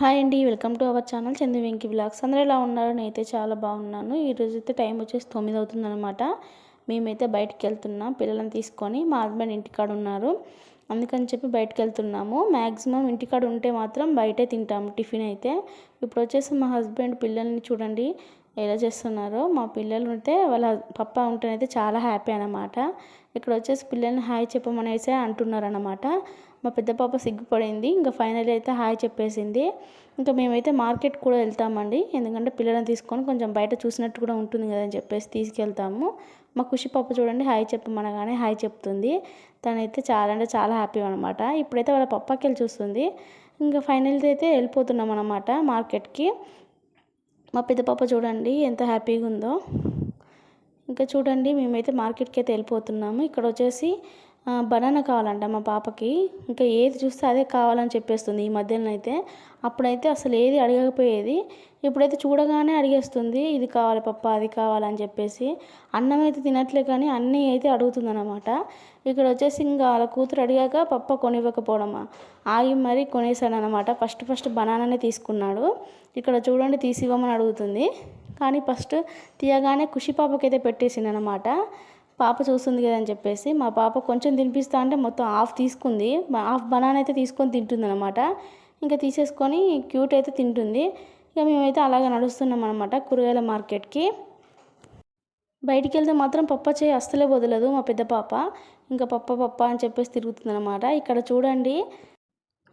Hi అండి welcome to our channel Chandu Venki blogs అందరూ ఎలా ఉన్నారు? నేనైతే చాలా బాగున్నాను. ఈరోజు అయితే టైం వచ్చేసి తొమ్మిది అవుతుందన్నమాట. మేమైతే బయటకు వెళ్తున్నాం పిల్లలను తీసుకొని. మా హస్బెండ్ ఇంటికాడ ఉన్నారు. అందుకని చెప్పి బయటకు వెళ్తున్నాము. మ్యాక్సిమం ఇంటికాడ ఉంటే మాత్రం బయటే తింటాము టిఫిన్ అయితే. ఇప్పుడు వచ్చేసి మా హస్బెండ్ పిల్లల్ని చూడండి. ఎలా చేస్తున్నారో మా పిల్లలు ఉంటే వాళ్ళ పప్ప ఉంటేనైతే చాలా హ్యాపీ అనమాట ఇక్కడ వచ్చేసి పిల్లల్ని హాయ్ చెప్పమనేసి అంటున్నారు అనమాట మా పెద్ద పాప సిగ్గుపడింది ఇంకా ఫైనల్ అయితే హాయ్ చెప్పేసింది. ఇంకా మేమైతే మార్కెట్ కూడా వెళ్తామండి ఎందుకంటే పిల్లలను తీసుకొని కొంచెం బయట చూసినట్టు కూడా ఉంటుంది కదా అని చెప్పేసి తీసుకెళ్తాము. మా ఖుషి పాప చూడండి హాయ్ చెప్పమనగానే హాయ్ చెప్తుంది. తనైతే చాలా అంటే చాలా హ్యాపీ అనమాట ఇప్పుడైతే వాళ్ళ పప్పకి వెళ్ళి చూస్తుంది. ఇంకా ఫైనల్ అయితే వెళ్ళిపోతున్నాం అనమాట మార్కెట్కి. మా పెద్ద పాప చూడండి ఎంత హ్యాపీగా ఉందో. ఇంకా చూడండి మేమైతే మార్కెట్కి అయితే వెళ్ళిపోతున్నాము. ఇక్కడ వచ్చేసి బనానా కావాలంట మా పాపకి. ఇంకా ఏది చూస్తే అదే కావాలని చెప్పేస్తుంది ఈ మధ్యలో అయితే అప్పుడైతే అసలు ఏది అడగకపోయేది. ఇప్పుడైతే చూడగానే అడిగేస్తుంది ఇది కావాలి పప్ప అది కావాలని చెప్పేసి. అన్నం అయితే తినట్లే కానీ అన్నీ అయితే అడుగుతుందన్నమాట. ఇక్కడ వచ్చేసి ఇంకా వాళ్ళ కూతురు అడిగాక పప్ప కొనివ్వకపోవడమా? ఆగి మరీ కొనేసాడు అనమాట ఫస్ట్ ఫస్ట్ బనానానే తీసుకున్నాడు. ఇక్కడ చూడండి తీసి ఇవ్వమని అడుగుతుంది. కానీ ఫస్ట్ తీయగానే ఖుషి పాపకైతే పెట్టేసింది అనమాట పాప చూస్తుంది కదా అని చెప్పేసి మా పాప కొంచెం తినిపిస్తా అంటే మొత్తం హాఫ్ తీసుకుంది. హాఫ్ బనానా అయితే తీసుకొని తింటుంది అనమాట ఇంకా తీసేసుకొని క్యూట్ అయితే తింటుంది. ఇక మేమైతే అలాగే నడుస్తున్నాం అనమాట కూరగాయల మార్కెట్కి. బయటికి వెళ్తే మాత్రం పప్ప చేయి అస్సలే వదలదు మా పెద్ద పాప. ఇంకా పప్ప పప్ప అని చెప్పేసి తిరుగుతుంది అనమాట ఇక్కడ చూడండి.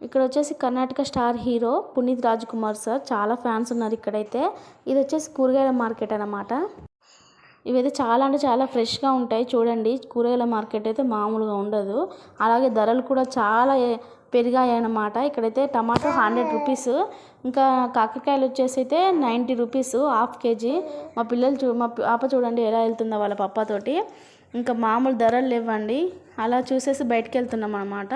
ఇక్కడ వచ్చేసి Karnataka star hero Puneeth Raj Kumar sir. చాలా ఫ్యాన్స్ ఉన్నారు ఇక్కడైతే. ఇది వచ్చేసి కూరగాయల మార్కెట్ అనమాట ఇవైతే చాలా అంటే చాలా ఫ్రెష్గా ఉంటాయి. చూడండి కూరగాయల మార్కెట్ అయితే మామూలుగా ఉండదు. అలాగే ధరలు కూడా చాలా పెరిగాయి అన్నమాట ఇక్కడైతే టమాటో హండ్రెడ్ రూపీస్ ఇంకా కాకరకాయలు వచ్చేసి అయితే నైంటీ రూపీస్ హాఫ్ కేజీ. మా పిల్లలు చూ మా పాప చూడండి ఎలా వెళ్తుందో వాళ్ళ పప్పతోటి ఇంకా మామూలు ధరలు లేవండి. అలా చూసేసి బయటకు వెళ్తున్నాం అనమాట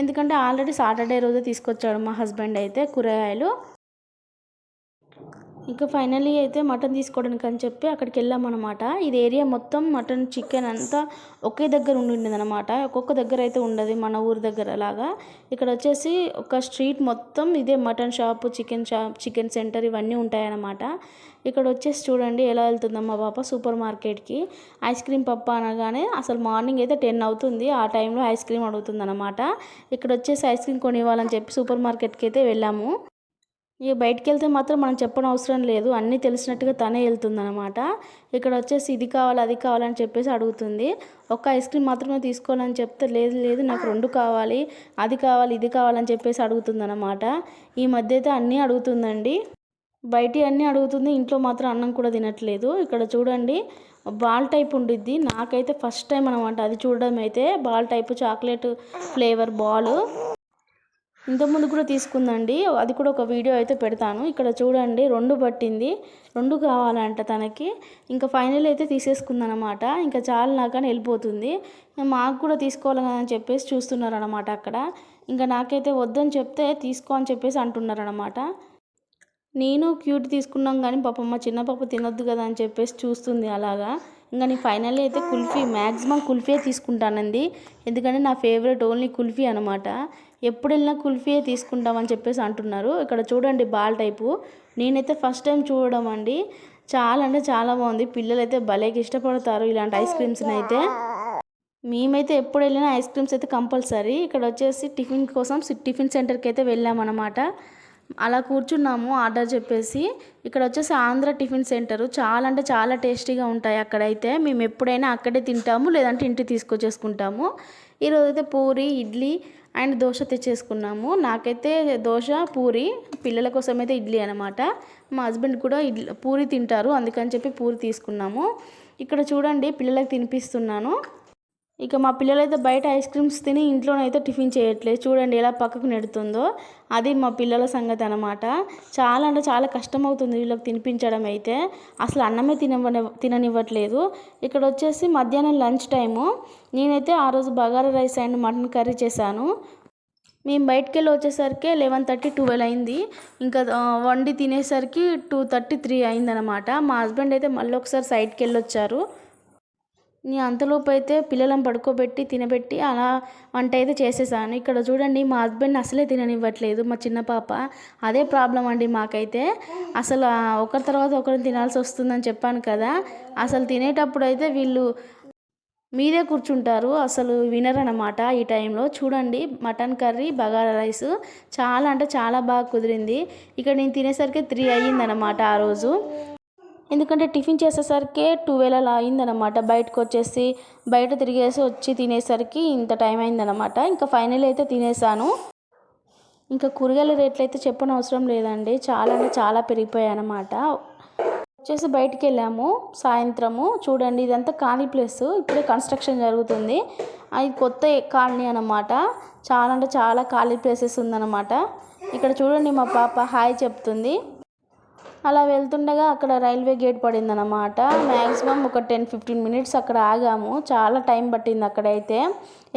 ఎందుకంటే ఆల్రెడీ సాటర్డే రోజే తీసుకొచ్చాడు మా హస్బెండ్ అయితే కూరగాయలు. ఇంకా ఫైనలీ అయితే మటన్ తీసుకోవడానికి అని చెప్పి అక్కడికి వెళ్ళామన్నమాట ఇది ఏరియా మొత్తం మటన్ చికెన్ అంతా ఒకే దగ్గర ఉండింది అనమాట ఒక్కొక్క దగ్గర అయితే ఉండదు మన ఊరి దగ్గర లాగా. ఇక్కడ వచ్చేసి ఒక స్ట్రీట్ మొత్తం ఇదే mutton shop chicken shop chicken centre ఇవన్నీ ఉంటాయన్నమాట. ఇక్కడ వచ్చేసి చూడండి ఎలా వెళ్తుందో మా పాప సూపర్ మార్కెట్కి. ఐస్ క్రీమ్ పప్ప అనగానే అసలు మార్నింగ్ అయితే టెన్ అవుతుంది ఆ టైంలో ఐస్ క్రీమ్ అడుగుతుంది అనమాట ఇక్కడ వచ్చేసి ఐస్ క్రీమ్ కొనివ్వాలని చెప్పి సూపర్ మార్కెట్కి అయితే వెళ్ళాము. ఇక బయటికి వెళ్తే మాత్రం మనం చెప్పడం అవసరం లేదు. అన్నీ తెలిసినట్టుగా తనే వెళ్తుందనమాట ఇక్కడ వచ్చేసి ఇది కావాలి అది కావాలని చెప్పేసి అడుగుతుంది. ఒక్క ఐస్ క్రీమ్ మాత్రమే తీసుకోవాలని చెప్తే లేదు లేదు నాకు రెండు కావాలి అది కావాలి ఇది కావాలని చెప్పేసి అడుగుతుందనమాట ఈ మధ్య అయితే అన్నీ అడుగుతుందండి. బయట అన్నీ అడుగుతుంది ఇంట్లో మాత్రం అన్నం కూడా తినట్లేదు. ఇక్కడ చూడండి బాల్ టైప్ ఉండిద్ది. నాకైతే ఫస్ట్ టైం అనమాట అది చూడడం అయితే ball type chocolate flavour ball. ఇంతకుముందు కూడా తీసుకుందండి. అది కూడా ఒక వీడియో అయితే పెడతాను. ఇక్కడ చూడండి రెండు పట్టింది. రెండు కావాలంట తనకి. ఇంకా ఫైనల్ అయితే తీసేసుకుందనమాట. ఇంకా చాలా నాకని వెళ్ళిపోతుంది. మాకు కూడా తీసుకోవాలి అని చెప్పేసి చూస్తున్నారనమాట అక్కడ. ఇంకా నాకైతే వద్దని చెప్తే తీసుకో అని చెప్పేసి అంటున్నారనమాట. నేను క్యూట్ తీసుకున్నాం కానీ పాప మా చిన్న పాప తినొద్దు కదా అని చెప్పేసి చూస్తుంది అలాగా. ఇంకా నేను ఫైనల్లీ అయితే కుల్ఫీ మ్యాక్సిమం కుల్ఫీ తీసుకుంటానండి. ఎందుకంటే నా ఫేవరెట్ ఓన్లీ కుల్ఫీ అనమాట. ఎప్పుడు వెళ్ళినా కుల్ఫీయే తీసుకుంటామని చెప్పేసి అంటున్నారు. ఇక్కడ చూడండి బాల్ టైపు. నేనైతే ఫస్ట్ టైం చూడడం అండి. చాలా అంటే చాలా బాగుంది. పిల్లలు అయితే భలేకి ఇష్టపడతారు ఇలాంటి ఐస్ క్రీమ్స్ని అయితే. మేమైతే ఎప్పుడు వెళ్ళినా ఐస్ క్రీమ్స్ అయితే కంపల్సరీ. ఇక్కడ వచ్చేసి టిఫిన్ కోసం టిఫిన్ సెంటర్కి అయితే వెళ్ళామన్నమాట. అలా కూర్చున్నాము ఆర్డర్ చెప్పేసి. ఇక్కడ వచ్చేసి ఆంధ్ర టిఫిన్ సెంటర్. చాలా అంటే చాలా టేస్టీగా ఉంటాయి అక్కడైతే. మేము ఎప్పుడైనా అక్కడే తింటాము లేదంటే ఇంటికి తీసుకొచ్చేసుకుంటాము. ఈరోజు అయితే పూరి ఇడ్లీ అండ్ దోశ తెచ్చేసుకున్నాము. నాకైతే దోశ పూరి పిల్లల కోసం అయితే ఇడ్లీ అనమాట మా హస్బెండ్ కూడా ఇడ్లీ పూరి తింటారు. అందుకని చెప్పి పూరి తీసుకున్నాము. ఇక్కడ చూడండి పిల్లలకి తినిపిస్తున్నాను. ఇక మా పిల్లలైతే బయట ఐస్ క్రీమ్స్ తిని ఇంట్లోనైతే టిఫిన్ చేయట్లేదు. చూడండి ఎలా పక్కకు నెడుతుందో. అది మా పిల్లల సంగతి అనమాట చాలా అంటే చాలా కష్టం అవుతుంది వీళ్ళకి తినిపించడం అయితే. అసలు అన్నమే తినవని తిననివ్వట్లేదు. ఇక్కడ వచ్చేసి మధ్యాహ్నం లంచ్ టైము. నేనైతే ఆ రోజు bagara rice and mutton curry చేశాను. మేము బయటికి వెళ్ళి వచ్చేసరికి లెవెన్ థర్టీ ట్వెల్వ్ అయింది. ఇంకా వండి తినేసరికి టూ థర్టీ త్రీ అయిందనమాట మా హస్బెండ్ అయితే మళ్ళీ ఒకసారి సైడ్కి వెళ్ళి నేను అంతలోపు అయితే పిల్లలను పడుకోబెట్టి తినబెట్టి అలా వంట అయితే చేసేసాను. ఇక్కడ చూడండి మా హస్బెండ్ అసలే తిననివ్వట్లేదు మా చిన్న పాప. అదే ప్రాబ్లం అండి మాకైతే. అసలు ఒకరి తర్వాత ఒకరిని తినాల్సి వస్తుందని చెప్పాను కదా. అసలు తినేటప్పుడు అయితే వీళ్ళు మీదే కూర్చుంటారు. అసలు వినరనమాట ఈ టైంలో. చూడండి మటన్ కర్రీ బగారా రైస్ చాలా అంటే చాలా బాగా కుదిరింది. ఇక్కడ నేను తినేసరికి త్రీ అయ్యిందనమాట ఆ రోజు. ఎందుకంటే టిఫిన్ చేసేసరికి ట్వెల్వ్ అలా అయిందనమాట బయటకు వచ్చేసి బయట తిరిగేసి వచ్చి తినేసరికి ఇంత టైం అయిందనమాట ఇంకా ఫైనల్ అయితే తినేసాను. ఇంకా కూరగాయల రేట్లు అయితే చెప్పని అవసరం లేదండి. చాలా అంటే చాలా పెరిగిపోయాయి అనమాట వచ్చేసి బయటికి వెళ్ళాము సాయంత్రము. చూడండి ఇదంతా ఖాళీ ప్లేస్. ఇప్పుడే కన్స్ట్రక్షన్ జరుగుతుంది. అది కొత్త కాలనీ అనమాట చాలా అంటే చాలా ఖాళీ ప్లేసెస్ ఉందన్నమాట. ఇక్కడ చూడండి మా పాప హాయ్ చెప్తుంది. అలా వెళ్తుండగా అక్కడ రైల్వే గేట్ పడిందనమాట మ్యాక్సిమం ఒక టెన్ ఫిఫ్టీన్ మినిట్స్ అక్కడ ఆగాము. చాలా టైం పట్టింది అక్కడైతే.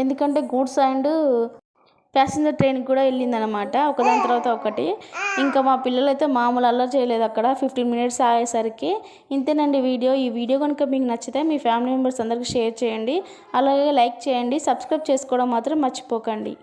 ఎందుకంటే గూడ్స్ అండ్ ప్యాసింజర్ ట్రైన్ కూడా వెళ్ళిందనమాట ఒకదాని తర్వాత ఒకటి. ఇంకా మా పిల్లలు అయితే మామూలు అల్లరి చేయలేదు అక్కడ. ఫిఫ్టీన్ మినిట్స్ ఆగేసరికి ఇంతేనండి వీడియో. ఈ వీడియో కనుక మీకు నచ్చితే మీ ఫ్యామిలీ మెంబర్స్ అందరికీ షేర్ చేయండి. అలాగే లైక్ చేయండి. సబ్స్క్రైబ్ చేసుకోవడం మాత్రం మర్చిపోకండి.